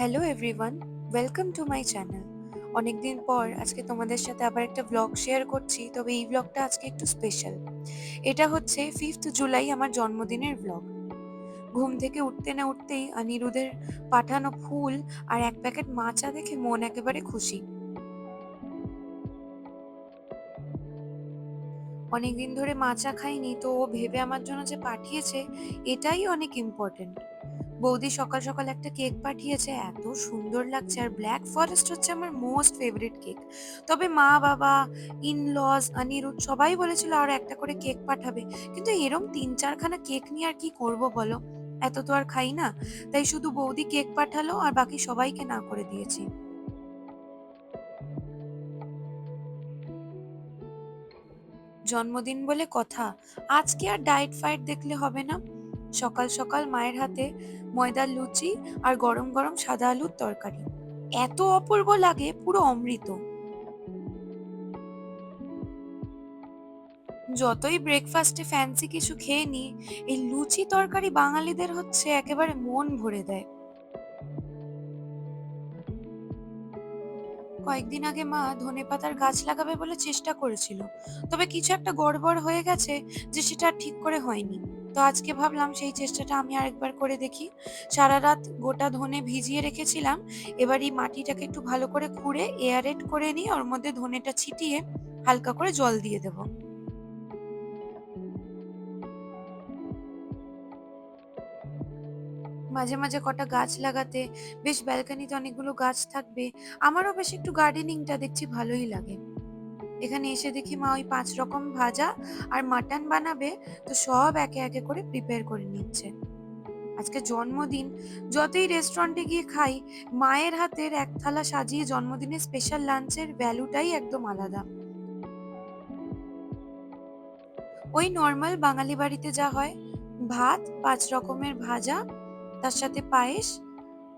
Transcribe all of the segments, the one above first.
Hello everyone welcome to my channel অনেকদিন পর আজকে তোমাদের সাথে আবার একটা ব্লগ শেয়ার করছি, তবে এই ব্লগটা আজকে একটু স্পেশাল এটা হচ্ছে ফিফথ জুলাই আমার জন্মদিনের ব্লগ ঘুম থেকে উঠতে না উঠতেই অনিরুদের পাঠানো ফুল আর এক প্যাকেট মাচা দেখে মন একেবারে খুশি। অনেকদিন ধরে মাচা খাইনি, তো ও ভেবে আমার জন্য যে পাঠিয়েছে, এটাই অনেক ইম্পর্টেন্ট বৌদি সকাল সকাল একটা কেক পাঠিয়েছে, এত সুন্দর লাগছে। আর ব্ল্যাক ফরেস্ট হচ্ছে আমার মোস্ট ফেভারিট কেক। তবে মা, বাবা ইন লজ অনিরুদ্ধ সবাই বলেছিল আর একটা করে কেক পাঠাবে। কিন্তু এরম তিন চারখানা কেক নিয়ে আর কি করব বলো? এত তো আর খাই না। তাই শুধু বৌদি কেক পাঠালো আর বাকি সবাইকে না করে দিয়েছি। জন্মদিন বলে কথা। আজকে আর ডায়েট ফাইট দেখলে হবে না। সকাল সকাল মায়ের হাতে ময়দার লুচি আর গরম গরম সাদা আলুর তরকারি। এত অপূর্ব লাগে, পুরো অমৃত। যতই ব্রেকফাস্টে ফ্যান্সি কিছু খেয়ে নি, এই লুচি তরকারি বাঙালিদের হচ্ছে একেবারে মন ভরে দেয়। কয়েকদিন আগে মা ধনেপাতার গাছ লাগাবে বলে চেষ্টা করেছিল, তবে কিছু একটা গড়বড় হয়ে গেছে যে সেটা ঠিক করে হয়নি। তো আজকে ভাবলাম সেই চেষ্টাটা আমি আরেকবার করে দেখি। সারা রাত গোটা ধনে ভিজিয়ে রেখেছিলাম। এবার এই মাটিটাকে একটু ভালো করে খুঁড়ে এয়ারেট করে নিয়ে ওর মধ্যে ধনেটা ছিটিয়ে হালকা করে জল দিয়ে দেবো। মাঝে মাঝে কটা গাছ লাগাতে, বেশ ব্যালকানিতে অনেকগুলো গাছ থাকবে, আমারও বেশ একটু গার্ডেনিংটা দেখছি ভালোই লাগে। এখানে এসে দেখি মা ওই পাঁচ রকম ভাজা আর মাটন বানাবে, তো সব একে একে করে প্রিপেয়ার করে নিচ্ছে। আজকে জন্মদিন, যতই রেস্টুরেন্টে গিয়ে খাই, মায়ের হাতের এক থালা সাজিয়ে জন্মদিনের স্পেশাল লাঞ্চের ভ্যালুটাই একদম আলাদা। ওই নর্মাল বাঙালি বাড়িতে যা হয়, ভাত, পাঁচ রকমের ভাজা, তার সাথে পায়েস,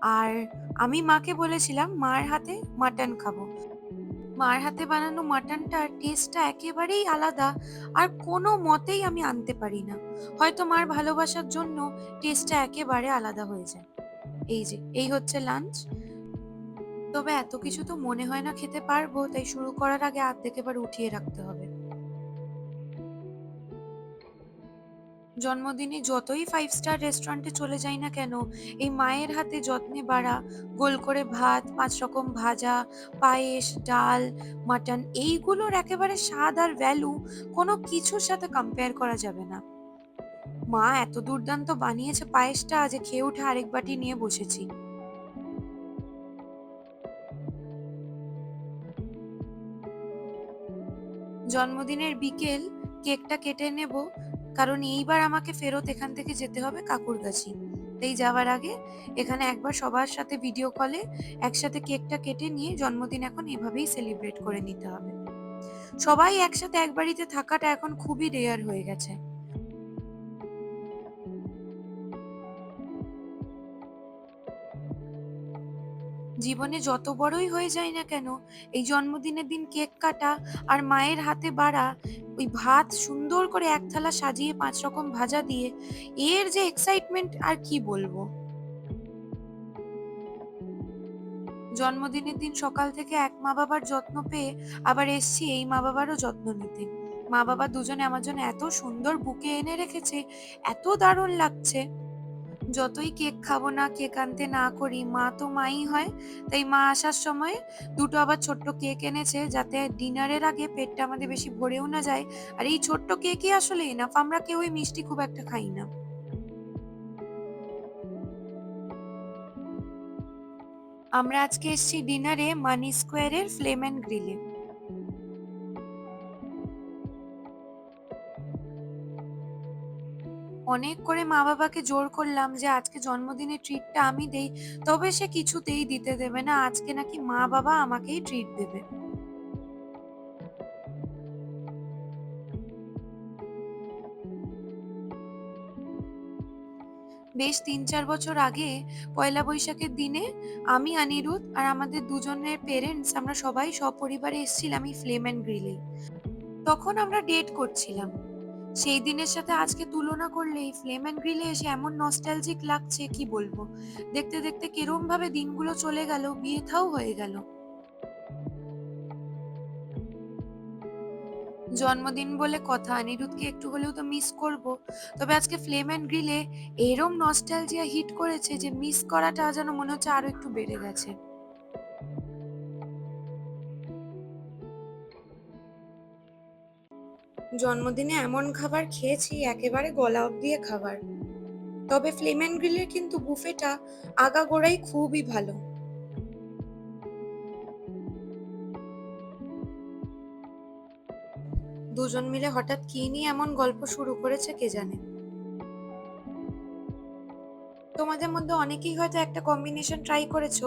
আর আমি মাকে বলেছিলাম, মার হাতে মাটন খাব। মার হাতে বানানো মাটনটা টেস্টটা একেবারেই আলাদা, আর কোনো মতেই আমি আনতে পারি না। হয়তো মার ভালোবাসার জন্য টেস্টটা একেবারে আলাদা হয়ে যায়। এই যে, এই হচ্ছে লাঞ্চ। তবে এত কিছু তো মনে হয় না খেতে পারব, তাই শুরু করার আগে আর্ধেক এবার উঠিয়ে রাখতে হবে। জন্মদিনে যতই ফাইভ স্টার রেস্টুরেন্টে চলে যাই না কেন, এই মায়ের হাতে যত্নে বাড়া, গোল করে ভাত, পাঁচ রকম ভাজা, পায়েস, ডাল, মাটন, এইগুলোর একেবারে স্বাদ আর ভ্যালু কোনো কিছুর সাথে কম্পেয়ার করা যাবে না। মা এত দুর্দান্ত বানিয়েছে পায়েসটা, যে খেয়ে উঠে আরেক বাটি নিয়ে বসেছি। জন্মদিনের বিকেল কেকটা কেটে নেব কারণ এইবার আমাকে ফেরত এখান থেকে যেতে হবে কাকুরগাছি তাই যাওয়ার আগে এখানে একবার সবার সাথে ভিডিও কলে একসাথে কেকটা কেটে নিয়ে জন্মদিন এখন এভাবেই সেলিব্রেট করে নিতে হবে। সবাই একসাথে এক বাড়িতে থাকাটা এখন খুবই রেয়ার হয়ে গেছে। জীবনে যত বড়ই হয়ে যায় না কেন, এই জন্মদিনের দিন কেক কাটা আর মায়ের হাতে বাড়া, ওই ভাত সুন্দর করে এক থালা সাজিয়ে পাঁচ রকম ভাজা দিয়ে, এর যে এক্সাইটমেন্ট আর কি বলব? জন্মদিনের দিন সকাল থেকে এক মা বাবার যত্ন পেয়ে আবার এসছি এই মা বাবারও যত্ন নিতে। মা বাবা দুজনে আমার জন্য এত সুন্দর বুকে এনে রেখেছে, এত দারুণ লাগছে। যতই কেক খাব না, কেক আনতে না করি, মা তো মাই হয়। তাই মা আসার সময় দুটো আবার ছোট্ট কেক এনেছে যাতে ডিনারের আগে পেটটা আমাদের বেশি ভরেও না যায়। আর এই ছোট্ট কেকই আসলে এনাফ আমরা কেউই মিষ্টি খুব একটা খাই না। আমরা আজকে এসেছি ডিনারে মানি স্কোয়ারের ফ্লেম অ্যান্ড গ্রিলে। অনেক করে মা বাবাকে জোর করলাম যে, আজকে জন্মদিনের ট্রিটটা আমি দেই, তবে সে কিছুতেই দিতে দেবে না। আজকে নাকি মা বাবা আমাকেই ট্রিট দেবে। বেশ তিন চার বছর আগে পয়লা বৈশাখের দিনে আমি, অনিরুদ্ধ আর আমাদের দুজনের পেরেন্টস আমরা সবাই সপরিবারে এসেছিলাম এই ফ্লেম অ্যান্ড গ্রিলে তখন আমরা ডেট করছিলাম। সেই দিনের সাথে আজকে তুলনা করলে এই ফ্লেম অ্যান্ড গ্রিলে এসে এমন নস্টালজিক লাগছে, কি বলব? দেখতে দেখতে কিরম ভাবে দিনগুলো চলে গেল বিয়ে থাও হয়ে গেল। জন্মদিন বলে কথা, অনিরুদ্ধকে একটু হলেও তো মিস করব। তবে আজকে ফ্লেম অ্যান্ড গ্রিলে এরম নস্টালজিয়া হিট করেছে যে মিস করাটা যেন মনে হচ্ছে আরও একটু বেড়ে গেছে। জন্মদিনে এমন খাবার খেয়েছি একেবারে গলা অব্দি খাবার। তবে ফ্লেম অ্যান্ড গ্রিলের কিন্তু বুফেটা আগাগোড়াই খুবই ভালো। দুজন মিলে হঠাৎ কি নিয়ে এমন গল্প শুরু করেছে কে জানে? তোমাদের মধ্যে অনেকেই হয়তো একটা কম্বিনেশন ট্রাই করেছ,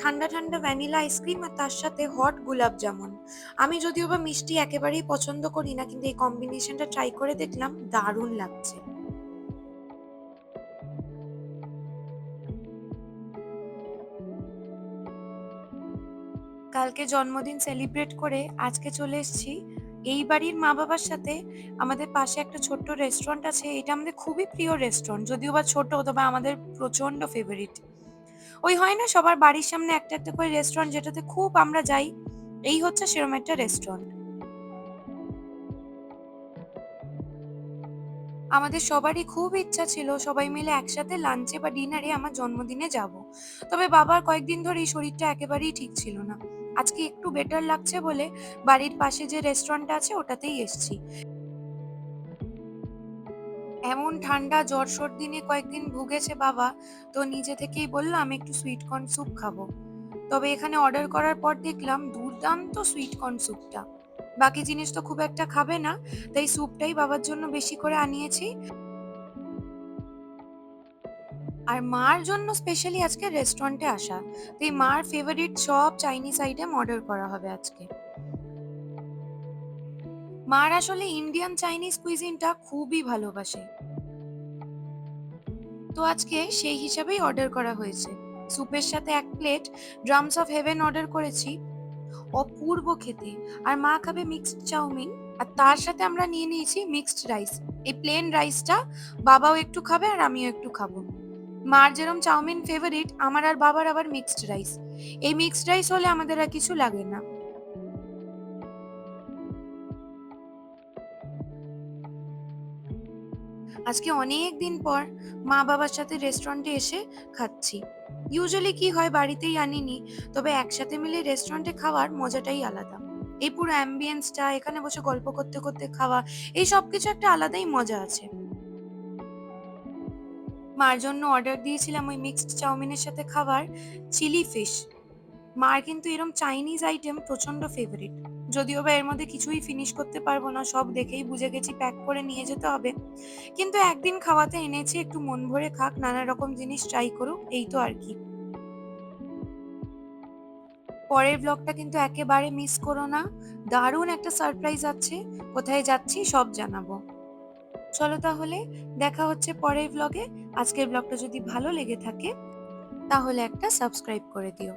ঠান্ডা ঠান্ডা ভ্যানিলা আইসক্রিম আর তার সাথে হট গোলাপ জামুন আমি যদিও বা মিষ্টি একেবারেই পছন্দ করি না, কিন্তু এই কম্বিনেশনটা ট্রাই করে দেখলাম, দারুণ লাগছে। কালকে জন্মদিন সেলিব্রেট করে আজকে চলে এসেছি। এই বাড়ির মা বাবার সাথে আমাদের পাশে একটা ছোট্ট রেস্টুরেন্ট আছে, এটা আমাদের খুবই প্রিয় রেস্টুরেন্ট যদিও বা ছোট তবে আমাদের প্রচণ্ড ফেভারিট ওই হয় না সবার বাড়ির সামনে একটা একটা করে রেস্টুরেন্ট যেটাতে খুব আমরা যাই, এই হচ্ছে সেরকম একটা রেস্টুরেন্ট আমাদের সবারই খুব ইচ্ছা ছিল সবাই মিলে একসাথে লাঞ্চে বা ডিনারে আমার জন্মদিনে যাব, তবে বাবার কয়েকদিন ধরে এই শরীরটা একেবারেই ঠিক ছিল না। আজকে একটু বেটার লাগছে বলে বাড়ির পাশে যে রেস্টুরেন্ট আছে ওটাতেই এসছি। এমন ঠান্ডা জ্বর সর্দি নিয়ে কয়েকদিন ভুগেছে বাবা, তো নিজে থেকেই বললাম একটু সুইট কর্ন স্যুপ খাব। তবে এখানে অর্ডার করার পর দেখলাম দুর্দান্ত সুইট কর্ন স্যুপটা বাকি জিনিস তো খুব একটা খাবে না, তাই স্যুপটাই বাবার জন্য বেশি করে আনিয়েছি। আর মার জন্য স্পেশালি আজকে রেস্টুরেন্টে আসা। তো এই মার ফেভারিট সব চাইনিজ আইটেম অর্ডার করা হবে আজকে। মার আসলে ইন্ডিয়ান চাইনিজ কুইজিনটা খুবই ভালোবাসে। তো আজকে সেই হিসাবেই অর্ডার করা হয়েছে। স্যুপের সাথে এক plate drums of heaven order করেছি। অপূর্ব খেতে। আর মা খাবে মিক্সড চাউমিন। আর তার সাথে আমরা নিয়ে নিয়েছি মিক্সড রাইস এই প্লেন রাইসটা বাবাও একটু খাবে আর আমিও একটু খাব। মার যেরম চাউমিন ফেভারিট আমার আর বাবার আবার মিক্সড রাইস এই মিক্সড রাইস হলে আমাদের আর কিছু লাগে না। আজকে অনেক দিন পর মা বাবার সাথে রেস্টুরেন্টে এসে খাচ্ছি। ইউজুয়ালি কি হয় বাড়িতেই আনিনি, তবে একসাথে মিলে রেস্টুরেন্টে খাওয়ার মজাটাই আলাদা। এই পুরো অ্যাম্বিয়েন্সটা এখানে বসে গল্প করতে করতে খাওয়া, এই সব কিছু একটা আলাদাই মজা আছে। মার জন্য অর্ডার দিয়েছিলাম ওই মিক্সড চাউমিনের সাথে খাবার চিলি ফিশ মার কিন্তু এরম চাইনিজ আইটেম প্রচণ্ড ফেভারিট যদিও বা এর মধ্যে কিছুই ফিনিশ করতে পারব না, সব দেখেই বুঝে গেছি প্যাক করে নিয়ে যেতে হবে। কিন্তু একদিন খাওয়াতে এনেছি, একটু মন ভরে খাক, নানা রকম জিনিস ট্রাই করুক, এই তো আর কি। পরের ব্লগটা কিন্তু একেবারে মিস করো না। দারুণ একটা সারপ্রাইজ আছে। কোথায় যাচ্ছি সব জানাব। চলো তাহলে দেখা হচ্ছে পরের ব্লগে আজকের ব্লগটা যদি ভালো লেগে থাকে, তাহলে একটা সাবস্ক্রাইব করে দিও।